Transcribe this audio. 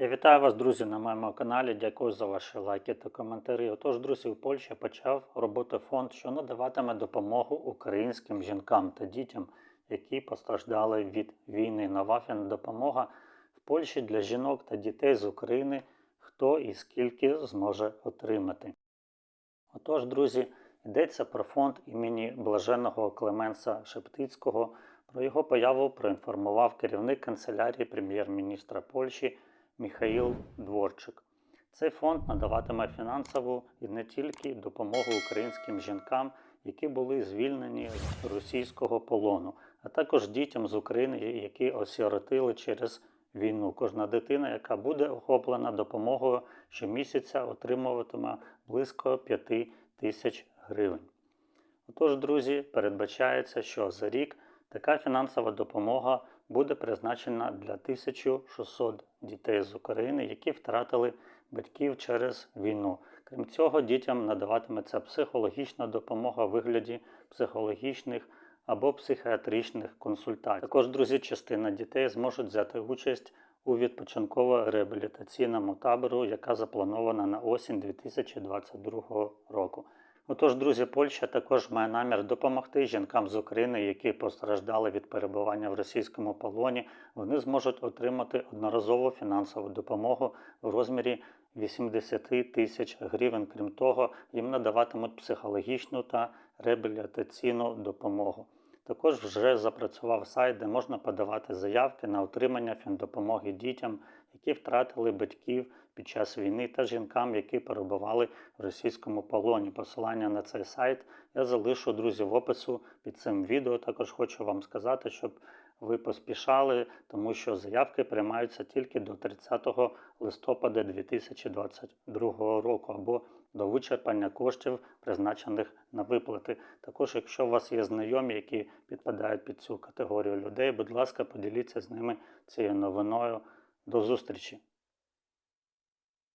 Я вітаю вас, друзі, на моєму каналі. Дякую за ваші лайки та коментарі. Отож, друзі, у Польщі почав роботи фонд, що надаватиме допомогу українським жінкам та дітям, які постраждали від війни. Нова допомога в Польщі для жінок та дітей з України, хто і скільки зможе отримати. Отож, друзі, йдеться про фонд імені Блаженного Клеменса Шептицького. Про його появу проінформував керівник канцелярії прем'єр-міністра Польщі Міхаїл Дворчик. Цей фонд надаватиме фінансову і не тільки допомогу українським жінкам, які були звільнені з російського полону, а також дітям з України, які осіротили через війну. Кожна дитина, яка буде охоплена допомогою, щомісяця отримуватиме близько 5 тисяч гривень. Отож, друзі, передбачається, що за рік така фінансова допомога буде призначена для 1600 дітей з України, які втратили батьків через війну. Крім цього, дітям надаватиметься психологічна допомога у вигляді психологічних або психіатричних консультацій. Також, друзі, частина дітей зможуть взяти участь у відпочинково-реабілітаційному табору, яка запланована на осінь 2022 року. Отож, друзі, Польща також має намір допомогти жінкам з України, які постраждали від перебування в російському полоні. Вони зможуть отримати одноразову фінансову допомогу в розмірі 80 тисяч гривень. Крім того, їм надаватимуть психологічну та реабілітаційну допомогу. Також вже запрацював сайт, де можна подавати заявки на отримання фіндопомоги дітям, які втратили батьків під час війни та жінкам, які перебували в російському полоні. Посилання на цей сайт я залишу, друзі, в опису під цим відео. Також хочу вам сказати, щоб ви поспішали, тому що заявки приймаються тільки до 30 листопада 2022 року або до вичерпання коштів, призначених на виплати. Також, якщо у вас є знайомі, які підпадають під цю категорію людей, будь ласка, поділіться з ними цією новиною. До зустрічі!